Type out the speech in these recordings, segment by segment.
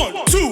One, two,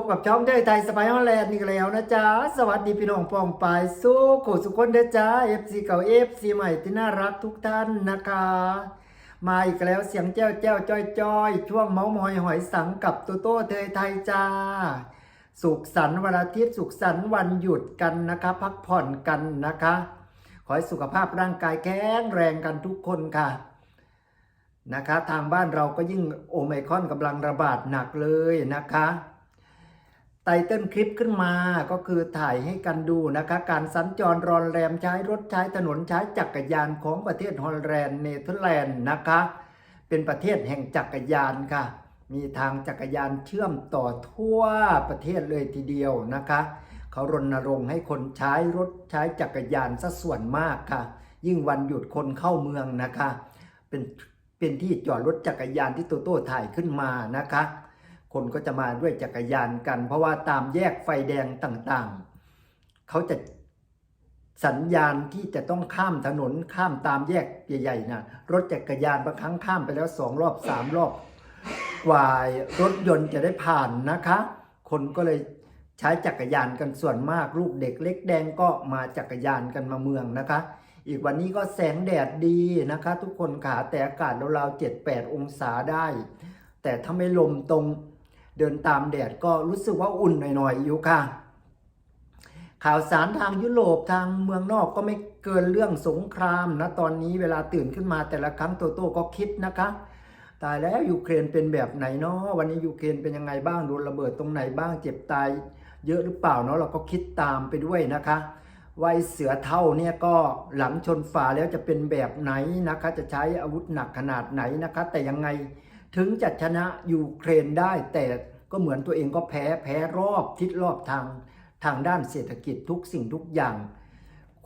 บกับช่องเดยไทยสไปฮอลแลนด์อีกแล้วนะจ้าสวัสดีพี่น้องปองปายสู้โขสุขคนเด้อจ้า FC เก่า FC ใหม่ที่น่ารักทุกท่านนะคะ มาอีกแล้วเสียงแจ้วแจ้วจ้อยจ้อยช่วงเมาส์มอยหอยสังกับโตโต้เทยไทยจ้า สุขสันต์วันอาทิตย์สุขสันต์วันหยุดกันนะคะ พักผ่อนกันนะคะ ขอให้สุขภาพร่างกายแข็งแรงกันทุกคนค่ะนะคะทางบ้านเราก็ยิ่งโอไมคอนกำลังระบาดหนักเลยนะคะ ไตเติ้ลคลิปขึ้นมาก็คือถ่ายให้กันดูนะคะ การสัญจรรอนแรมใช้รถใช้ถนนใช้จักรยานของประเทศฮอลแลนด์เนเธอร์แลนด์นะคะ เป็นประเทศแห่งจักรยานค่ะ มีทางจักรยานเชื่อมต่อทั่วประเทศเลยทีเดียวนะคะ เขารณรงค์ให้คนใช้รถใช้จักรยานซะส่วนมากค่ะ ยิ่งวันหยุดคนเข้าเมืองนะคะ เป็นเป็นที่จอดรถจักรยานที่โตโต้ถ่ายขึ้นมานะคะ คนก็จะมาด้วยจักรยานกัน เพราะว่าตามแยกไฟแดงต่างๆ เขาจะสัญญาณที่จะต้องข้ามถนนข้ามตามแยกใหญ่ๆนะรถจักรยานบางครั้งข้ามไปแล้วสองรอบสามรอบกว่ารถยนต์จะได้ผ่านนะคะ คนก็เลยใช้จักรยานกันส่วนมากลูกเด็กเล็กแดงก็มาจักรยานกันมาเมืองนะคะ อีกวันนี้ก็แสงแดดดีนะคะ ทุกคนขาแต่อากาศราวๆ7-8องศาได้ แต่ถ้าไม่ลมตรง เดินตามแดดก็รู้สึกว่าอุ่นหน่อยๆอยู่ค่ะ ข่าวสารทางยุโรปทางเมืองนอกก็ไม่เกินเรื่องสงครามนะตอนนี้เวลาตื่นขึ้นมาแต่ละครั้งโตโต้ก็คิดนะคะตายแล้วยูเครนเป็นแบบไหนเนาะวันนี้ยูเครนเป็นยังไงบ้างโดนระเบิดตรงไหนบ้างเจ็บตายเยอะหรือเปล่าเนาะเราก็คิดตามไปด้วยนะคะวัยเสือเท่าเนี่ยก็หลังชนฝาแล้วจะเป็นแบบไหนนะคะ จะใช้อาวุธหนักขนาดไหนนะคะ แต่ยังไง ถึงจะชนะยูเครนได้แต่ก็เหมือนตัวเองก็แพ้แพ้รอบทิศรอบทางทางด้านเศรษฐกิจทุกสิ่งทุกอย่าง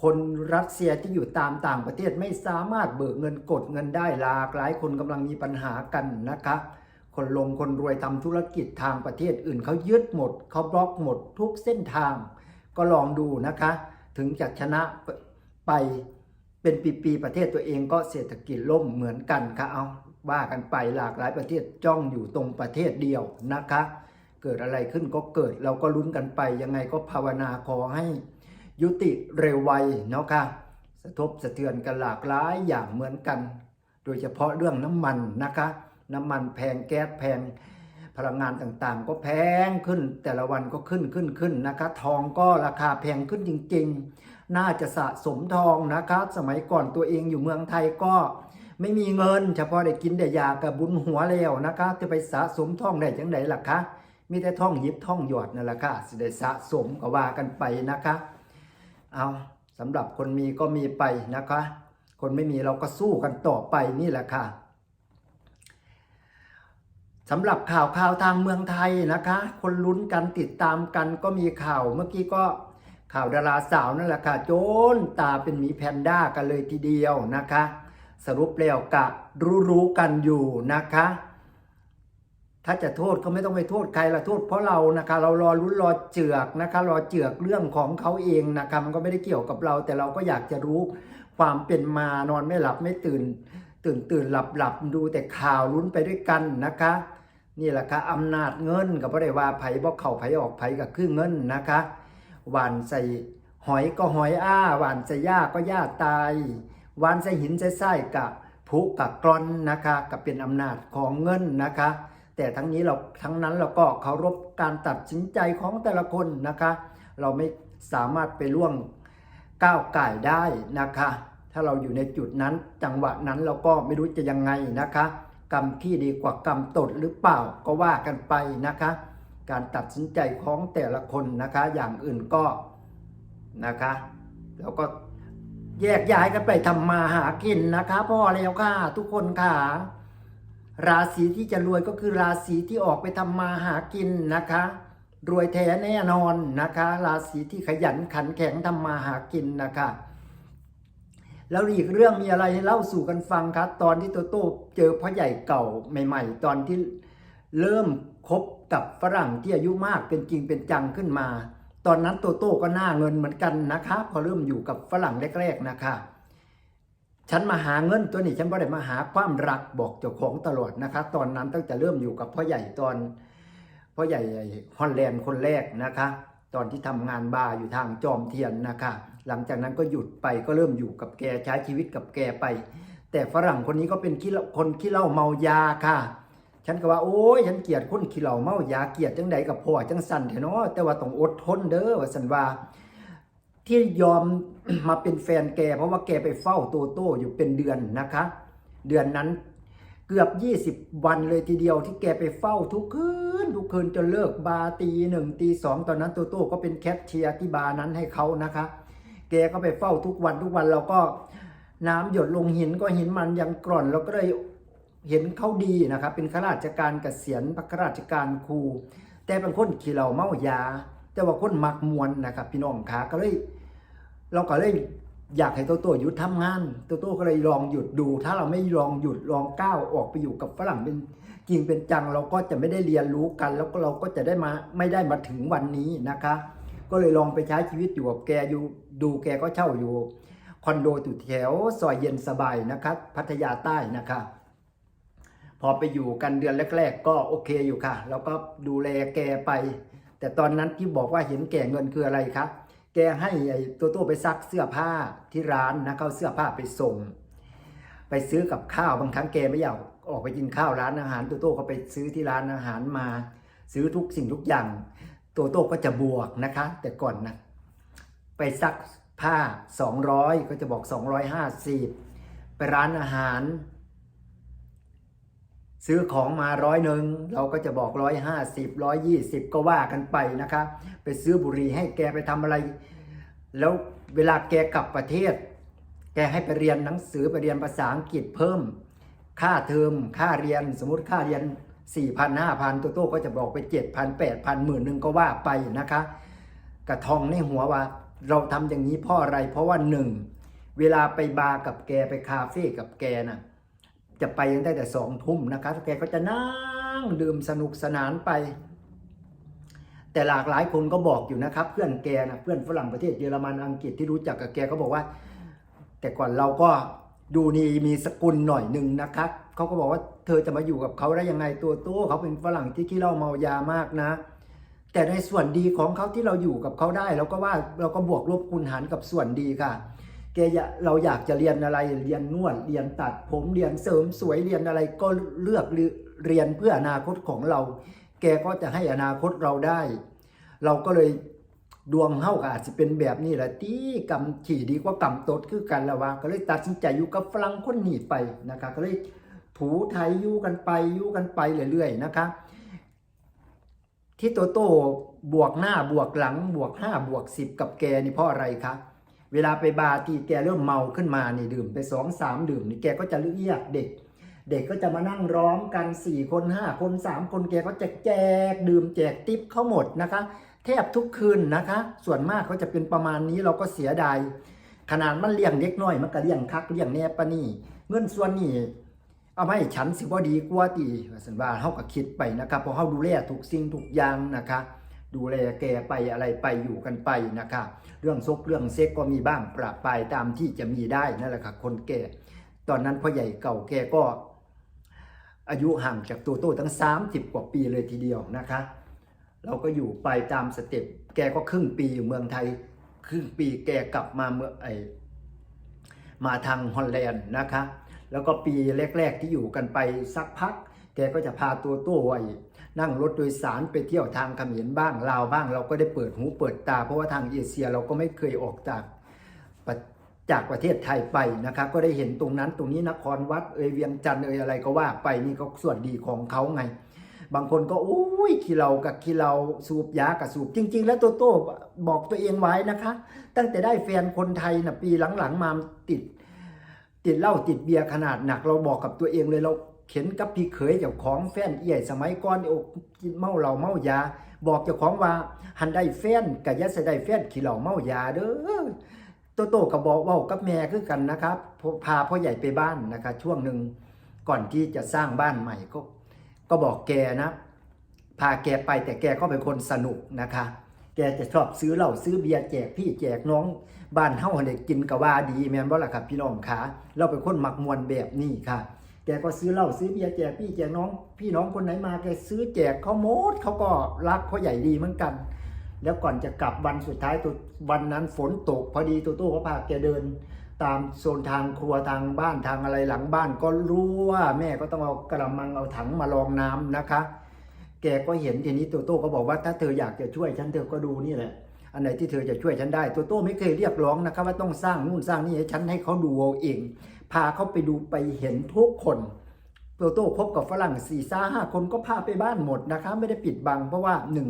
คนรัสเซียที่อยู่ตามต่างประเทศไม่สามารถเบิกเงินกดเงินได้ลากหลายคนกำลังมีปัญหากันนะคะ คนลงคนรวยทำธุรกิจทางประเทศอื่นเขายึดหมดเขาบล็อกหมดทุกเส้นทาง ก็ลองดูนะคะ ถึงจะชนะไปเป็นปีๆประเทศตัวเองก็เศรษฐกิจล่มเหมือนกันค่ะเอา ว่ากันไปหลากหลายประเทศจ้องอยู่ตรงประเทศเดียวนะคะ เกิดอะไรขึ้นก็เกิดเราก็ลุ้นกันไป ยังไงก็ภาวนาขอให้ยุติเร็วไวเนาะค่ะสะทบสะเทือนกันหลากหลายอย่างเหมือนกัน โดยเฉพาะเรื่องน้ำมันนะคะ น้ำมันแพงแก๊สแพงพลังงานต่างๆ ก็แพงขึ้นแต่ละวันก็ขึ้นขึ้นขึ้นนะคะ ทองก็ราคาแพงขึ้นจริงๆ น่าจะสะสมทองนะคะ สมัยก่อนตัวเองอยู่เมืองไทยก็ ไม่มีเงิน เฉพาะได้กินได้ยากับบุญหัวแล้วนะคะจะไปสะสมท่องได้จังไดล่ะคะมีแต่ท่องยิบท่องหยอดนั่นแหละค่ะสิได้สะสมก็ว่ากันไปนะคะเอาสำหรับคนมีก็มีไปนะคะ คนไม่มีเราก็สู้กันต่อไปนี่แหละค่ะสำหรับข่าวข่าวทางเมืองไทยนะคะ คนลุ้นกันติดตามกันก็มีข่าวเมื่อกี้ก็ข่าวดาราสาวนั่นแหละค่ะโจนตาเป็นหมีแพนด้ากันเลยทีเดียวนะคะ สรุปแล้วกะรู้ๆกันอยู่นะคะ ถ้าจะโทษก็ไม่ต้องไปโทษใครละโทษเพราะเรานะคะ เรารอรุ้นรอเจือกนะคะ รอเจือกเรื่องของเขาเองนะคะมันก็ไม่ได้เกี่ยวกับเรา แต่เราก็อยากจะรู้ความเป็นมานอนไม่หลับไม่ตื่น ตื่นตื่นหลับหลับดูแต่ข่าวลุ้นไปด้วยกันนะคะ นี่แหละค่ะอำนาจเงินกับพระเดว่าไผ่บ่เข่าไผ่ออกไผ่กับคือเงินนะคะหวานใส่หอยก็หอยอ้าหวานใส่หญ้าก็หญ้าตาย วานใส่หินใส่ไส้กับผุกับกรอนนะคะกับเป็นอำนาจของเงินนะคะ แต่ทั้งนี้เราทั้งนั้นเราก็เคารพการตัดสินใจของแต่ละคนนะคะ เราไม่สามารถไปล่วงก้าวไก่ได้นะคะ ถ้าเราอยู่ในจุดนั้นจังหวะนั้นเราก็ไม่รู้จะยังไงนะคะ กรรมที่ดีกว่ากรรมตดหรือเปล่าก็ว่ากันไปนะคะ การตัดสินใจของแต่ละคนนะคะ อย่างอื่นก็นะคะ แล้วก็ แยกย้ายกันไปทำมาหากินนะคะพ่อแล้วค่ะ ทุกคนค่ะ ราศีที่จะรวยก็คือราศีที่ออกไปทำมาหากินนะคะ รวยแท้แน่นอนนะคะ ราศีที่ขยันขันแข็งทำมาหากินนะคะแล้วอีกเรื่องมีอะไรให้เล่าสู่กันฟังครับ ตอนที่โตโต้เจอพ่อใหญ่เก่าใหม่ ๆ ตอนที่เริ่มคบกับฝรั่งที่อายุมากเป็นจริงเป็นจังขึ้นมา ตอนนั้นโตโต้ก็หน้าเงินเหมือนกันนะคะ พอเริ่มอยู่กับฝรั่งแรก ๆนะคะ ฉันมาหาเงินตัวนี้ฉันไม่ได้มาหาความรักบอกเจ้าของตลอดนะคะ ตอนนั้นตั้งแต่เริ่มอยู่กับพ่อใหญ่ตอนพ่อใหญ่ฮอลแลนด์คนแรกนะคะ ตอนที่ทำงานบาร์อยู่ทางจอมเทียนนะคะ หลังจากนั้นก็หยุดไปก็เริ่มอยู่กับแกใช้ชีวิตกับแกไป แต่ฝรั่งคนนี้ก็เป็นคนขี้เหล้าเมายาค่ะ ฉันก็ว่าโอ้ยฉันเกลียดคนขี้เหล้าเมายาเกลียดจังใดกับพ่อจังสันแท้เนาะแต่ว่าต้องอดทนเด้อว่าสันว่าที่ยอมมาเป็นแฟนแก เพราะว่าแกไปเฝ้าโตโต้อยู่เป็นเดือนนะคะ เดือนนั้นเกือบ 20 วันเลยทีเดียวที่แกไปเฝ้าทุกคืนทุกคืนจนเลิกบาร์ตีหนึ่งตีสองตอนนั้นโตโต้ก็เป็นแคทเชียร์ที่บาร์นั้นให้เขานะคะ แกก็ไปเฝ้าทุกวันทุกวันเราก็น้ำหยดลงหินก็หินมันยังกร่อนเราก็เลย เห็นเขาดีนะครับ เป็นข้าราชการเกษียณพระข้าราชการครู แต่เป็นคนขี้เหล้าเมายา แต่ว่าคนมักมวนนะครับ พี่น้องขาก็เลย เราก็เลยอยากให้โตโต้หยุดทำงานโตโต้ก็เลยลองหยุดดู ถ้าเราไม่ลองหยุดลองก้าวออกไปอยู่กับฝรั่งเป็นจริงเป็นจัง เราก็จะไม่ได้เรียนรู้กัน แล้วก็เราก็จะได้มาไม่ได้มาถึงวันนี้นะคะ ก็เลยลองไปใช้ชีวิตอยู่กับแกอยู่ดูแกก็เช่าอยู่คอนโดอยู่แถวซอยเย็นสบายนะครับพัทยาใต้นะคะ พอไปอยู่กันเดือนแรก ๆ ก็โอเคอยู่ค่ะ แล้วก็ดูแลแกไป แต่ตอนนั้นที่บอกว่าเห็นแก่เงินคืออะไรครับแกให้ไอ้โตโต้ไปซักเสื้อผ้าที่ร้านนะเขาเสื้อผ้าไปส่ง ไปซื้อกับข้าวบางครั้งแกไม่อยากออกไปกินข้าวร้านอาหารโตโต้ก็ไปซื้อที่ร้านอาหารมา ซื้อทุกสิ่งทุกอย่างโตโต้ก็จะบวกนะคะ แต่ก่อนนะไปซักผ้า 200 ก็จะบอก 250 ไปร้านอาหาร ซื้อของมาร้อยหนึ่งเราก็จะบอกร้อยห้าสิบร้อยยี่สิบก็ว่ากันไปนะคะไปซื้อบุหรี่ให้แกไปทำอะไร แล้วเวลาแกกลับประเทศ แกให้ไปเรียนหนังสือไปเรียนภาษาอังกฤษเพิ่ม ค่าเทอมค่าเรียนสมมติค่าเรียน4 0 0 0 5,000ตัวโต้ก็จะบอกไป7,000 8,000หมื่นหนึ่งก็ว่าไปนะคะ กระทองในหัวว่า เราทำอย่างนี้เพราะอะไร เพราะว่าหนึ่งเวลาไปบาร์กับแกไปคาเฟ่กับแกน่ะ จะไปตั้แต่สองทุ่มนะคะแกก็จะนั่งดื่มสนุกสนานไป แต่หลากหลายคนก็บอกอยู่นะครับ เพื่อนแกนะเพื่อนฝรั่งประเทศเยอรมันอังกฤษที่รู้จักกับแกก็บอกว่า แต่ก่อนเราก็ดูนี่มีสกุลหน่อยหนึ่งนะครับเขาก็บอกว่าเธอจะมาอยู่กับเขาได้ยังไงตัวโตเขาเป็นฝรั่งที่ขี้เหล้าเมายามากนะ แต่ในส่วนดีของเขาที่เราอยู่กับเขาได้เราก็ว่าเราก็บวกลบคูณหารกับส่วนดีค่ะ แกอยากเราอยากจะเรียนอะไรเรียนนวดเรียนตัดผมเรียนเสริมสวยเรียนอะไรก็เลือกเรียนเพื่ออนาคตของเรา แกก็จะให้อนาคตเราได้ เราก็เลยดวงเฮาก็อาจจะเป็นแบบนี้แหละที่กำขี่ดีกว่ากำตดคือกันละวะก็เลยตัดสินใจอยู่กับฝรั่งคนหนีไปนะคะ ก็เลยถูไทยอยู่กันไปอยู่กันไปเรื่อยๆนะคะที่โตโต้บวกหน้าบวกหลังบวกห้าบวกสิบกับแกนี่เพราะอะไรคะ เวลาไปบาร์ที่แกเริ่มเมาขึ้นมานี่ดื่มไปสองสามดื่มนี่แกก็จะเรียกเด็ก เด็กก็จะมานั่งร้อมกันสี่คนห้าคนสามคนแกก็จะแจกดื่มแจกทิปเขาหมดนะคะ แทบทุกคืนนะคะ ส่วนมากเขาจะเป็นประมาณนี้เราก็เสียดายขนาดมันเลี้ยงเด็กน้อยมันก็เลี้ยงคักเลี้ยงแนปะนี่ เงินส่วนนี้เอามาให้ฉันสิบ่ดีกว่าตีสันว่าเฮาก็คิดไปนะครับเพราะเฮาดูแลทุกสิ่งทุกอย่างนะคะ ดูแลแกไปอะไรไปอยู่กันไปนะคะ เรื่องซกเรื่องเซ็กก็มีบ้างประปายตามที่จะมีได้นั่นแหละค่ะคนแก่ ตอนนั้นพ่อใหญ่เก่าแกก็ อายุห่างจากตัวโตตั้ง 30 กว่าปีเลยทีเดียวนะคะ เราก็อยู่ไปตามสเต็ปแกก็ครึ่งปีอยู่เมืองไทย ครึ่งปีแกกลับมาเมื่อไอมาทางฮอลแลนด์นะคะ แล้วก็ปีแรก ๆที่อยู่กันไปสักพัก แกก็จะพาตัวโต้ไว้นั่งรถโดยสารไปเที่ยวทางเขมรบ้างลาวบ้าง เราก็ได้เปิดหูเปิดตา เพราะว่าทางเอเชียเราก็ไม่เคยออกจากจากประเทศไทยไปนะครับก็ได้เห็นตรงนั้นตรงนี้นครวัดเอยเวียงจันทร์เอยอะไรก็ว่าไปนี่ก็ส่วนดีของเขาไง บางคนก็อุ้ยขี้เรากับขี้เราสูบยากับสูบจริง ๆ แล้วโตโต้บอกตัวเองไว้นะคะ ตั้งแต่ได้แฟนคนไทยนะปีหลังๆมาติด ติดเหล้าติดเบียร์ขนาดหนักเราบอกกับตัวเองเลยเรา เข็นกับพี่เขยเจ้าของแฟนเอี่ยสมัยก่อนโอ้กินเมาเหล้าเมายา บอกเจ้าของว่าหันได้แฟนกับยัดใส่ได้แฟนขี้เหล้าเมายาเด้อโตโตก็บอกเว่ากับแม่คือกันนะครับพาพ่อใหญ่ไปบ้านนะคะช่วงหนึ่งก่อนที่จะสร้างบ้านใหม่ก็ ก็บอกแกนะ พาแกไปแต่แกก็เป็นคนสนุกนะคะ แกจะชอบซื้อเหล้าซื้อเบียร์แจกพี่แจกน้องบ้านเฮาเด็กกินกะว่าดีแม่นบ่ล่ะครับพี่น้องขาเราเป็นคนมักมวนแบบนี้ค่ะ แกก็ซื้อเหล้าซื้อเบียร์แจกพี่แจกน้อง พี่น้องคนไหนมาแกซื้อแจกเขาหมดเขาก็รักเขาใหญ่ดีเหมือนกัน แล้วก่อนจะกลับวันสุดท้ายตัววันนั้นฝนตกพอดีตัวโต้ก็พาแกเดิน ตามโซนทางครัวทางบ้านทางอะไรหลังบ้าน ก็รู้ว่าแม่ก็ต้องเอากระมังเอาถังมารองน้ำนะคะ แกก็เห็นทีนี้ตัวโต้ก็บอกว่าถ้าเธออยากจะช่วยฉันเธอก็ดูนี่แหละอันไหนที่เธอจะช่วยฉันได้ตัวโต้ไม่เคยเรียกร้องนะครับว่าต้องสร้างนู่นสร้างนี่ให้ฉันให้เขาดูเอาเอง พาเขาไปดูไปเห็นทุกคนตัวโต้คบกับฝรั่งสี่ซ่าห้าคนก็พาไปบ้านหมดนะคะ ไม่ได้ปิดบัง เพราะว่าหนึ่ง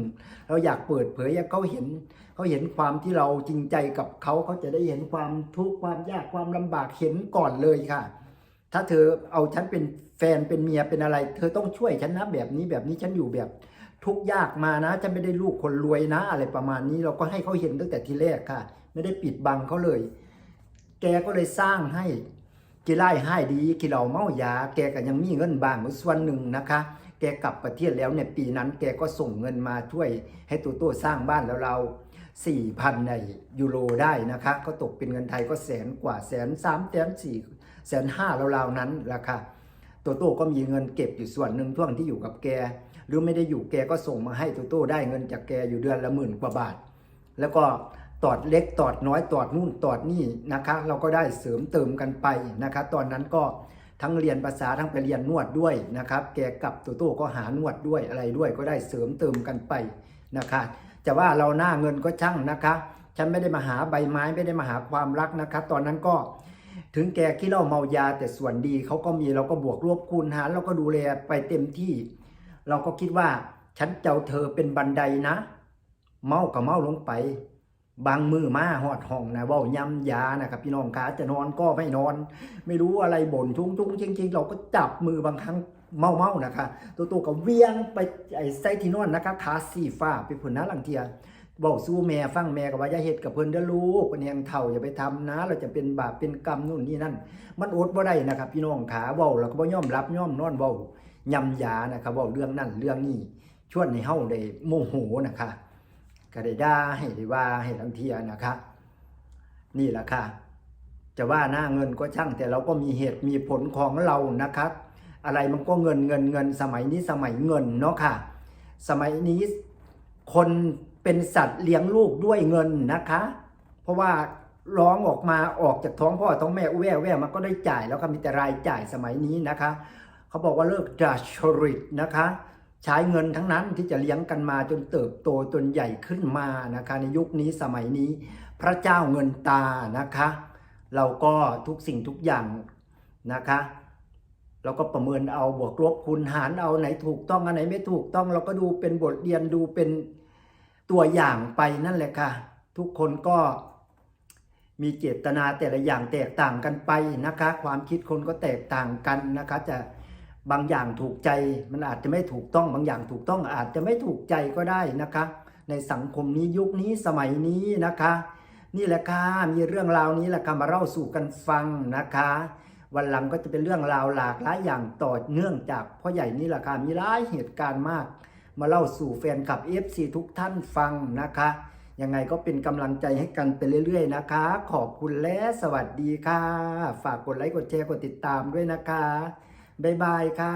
เราอยากเปิดเผยให้เขาเห็นเขาเห็นความที่เราจริงใจกับเขาเขาจะได้เห็นความทุกข์ความยากความลำบากเห็นก่อนเลยค่ะ ถ้าเธอเอาฉันเป็นแฟนเป็นเมียเป็นอะไร เธอต้องช่วยฉันนะแบบนี้แบบนี้ฉันอยู่แบบทุกข์ยากมานะฉันไม่ได้ลูกคนรวยนะ อะไรประมาณนี้เราก็ให้เขาเห็นตั้งแต่ทีแรกค่ะ ไม่ได้ปิดบังเขาเลย แกก็เลยสร้างให้ กีไล่ให้ดีกีเหล่าเมายา แกก็ยังมีเงินบางส่วนหนึ่งนะคะ แกกลับประเทศแล้วเนี่ยปีนั้น แกก็ส่งเงินมาช่วยให้ตัวโต้สร้างบ้านแล้วเราสี่พันในยูโรได้นะคะ ก็ตกเป็นเงินไทยก็แสนกว่าแสนสามแสนสี่แสนห้าเราวๆนั้นราคาตัวโต้ก็มีเงินเก็บอยู่ส่วนหนึ่งช่วงที่อยู่กับแก หรือไม่ได้อยู่แกก็ส่งมาให้ตัวโต้ได้เงินจากแกอยู่เดือนละหมื่นกว่าบาท แล้วก็ ตอดเล็กตอดน้อยตอดนู่นตอดนี่นะคะ เราก็ได้เสริมเติมกันไปนะคะ ตอนนั้นก็ทั้งเรียนภาษาทั้งไปเรียนนวดด้วยนะครับ แกกับตัวโต้ก็หานวดด้วยอะไรด้วยก็ได้เสริมเติมกันไปนะคะ จะว่าเราหน้าเงินก็ช่างนะคะ ฉันไม่ได้มาหาใบไม้ไม่ได้มาหาความรักนะคะ ตอนนั้นก็ถึงแกขี้เล้าเมายาแต่ส่วนดีเขาก็มีเราก็บวกลบคูณหารเราก็ดูแลไปเต็มที่ เราก็คิดว่าฉันเจ้าเธอเป็นบันไดนะ เมากับเมาลงไป บางมือมาหอดห้องนะว่ายำยานะครับพี่น้องขาจะนอนก็ไม่นอน ไม่รู้อะไรบ่นทุ่งทุ่งจริงๆ เราก็จับมือบางครั้งเมาเมานะคะ ตัวตัวก็เวียงไปไอ้ไส้ที่นอนนะคะขาสีฟ้าไปผุนนะหลังเทียบอกสู้แม่ฟังแม่กับว่าอย่าเฮ็ดกับเพิ่นเด้อลูกเป็นยังเท่าอย่าไปทำนะ เราจะเป็นบาปเป็นกรรมนู่นนี่นั่น มันอดบ่ได้นะครับ พี่น้องขาเว้าแล้วก็บ่ยอมรับยอมนอนเว้ายำยานะครับเว้าเรื่องนั้นเรื่องนี้ชวนให้เฮาได้โมโหนะคะ ก็ได้ด่าให้ได้ว่าให้ทั้งเทียนะคะนี่แหละค่ะ จะว่าหน้าเงินก็ช่าง แต่เราก็มีเหตุมีผลของเรานะครับ อะไรมันก็เงินเงินเงิน สมัยนี้สมัยเงินเนาะค่ะ สมัยนี้คนเป็นสัตว์เลี้ยงลูกด้วยเงินนะคะ เพราะว่าร้องออกมาออกจากท้องพ่อท้องแม่แว่แว่มันก็ได้จ่ายแล้วก็มีแต่รายจ่ายสมัยนี้นะคะ เขาบอกว่าเลิกดัชริตนะคะ ใช้เงินทั้งนั้นที่จะเลี้ยงกันมาจนเติบโตจนใหญ่ขึ้นมานะคะในยุคนี้สมัยนี้ พระเจ้าเงินตานะคะ เราก็ทุกสิ่งทุกอย่างนะคะเราก็ประเมินเอาบวกลบคูณหารเอาไหนถูกต้องอันไหนไม่ถูกต้อง เราก็ดูเป็นบทเรียนดูเป็นตัวอย่างไปนั่นแหละค่ะ ทุกคนก็มีเจตนาแต่ละอย่างแตกต่างกันไปนะคะ ความคิดคนก็แตกต่างกันนะคะจะ บางอย่างถูกใจมันอาจจะไม่ถูกต้อง บางอย่างถูกต้องอาจจะไม่ถูกใจก็ได้นะคะ ในสังคมนี้ยุคนี้สมัยนี้นะคะ นี่แหละค่ะมีเรื่องราวนี้แหละค่ะมาเล่าสู่กันฟังนะคะ วันหลังก็จะเป็นเรื่องราวหลากหลายอย่างต่อเนื่องจากพ่อใหญ่นี่แหละค่ะมีหลายเหตุการณ์มาก มาเล่าสู่แฟนคลับ FC ทุกท่านฟังนะคะยังไงก็เป็นกำลังใจให้กันไปเรื่อยๆนะคะ ขอบคุณและสวัสดีค่ะ ฝากกดไลค์กดแชร์กดติดตามด้วยนะคะ บ๊ายบายค่ะ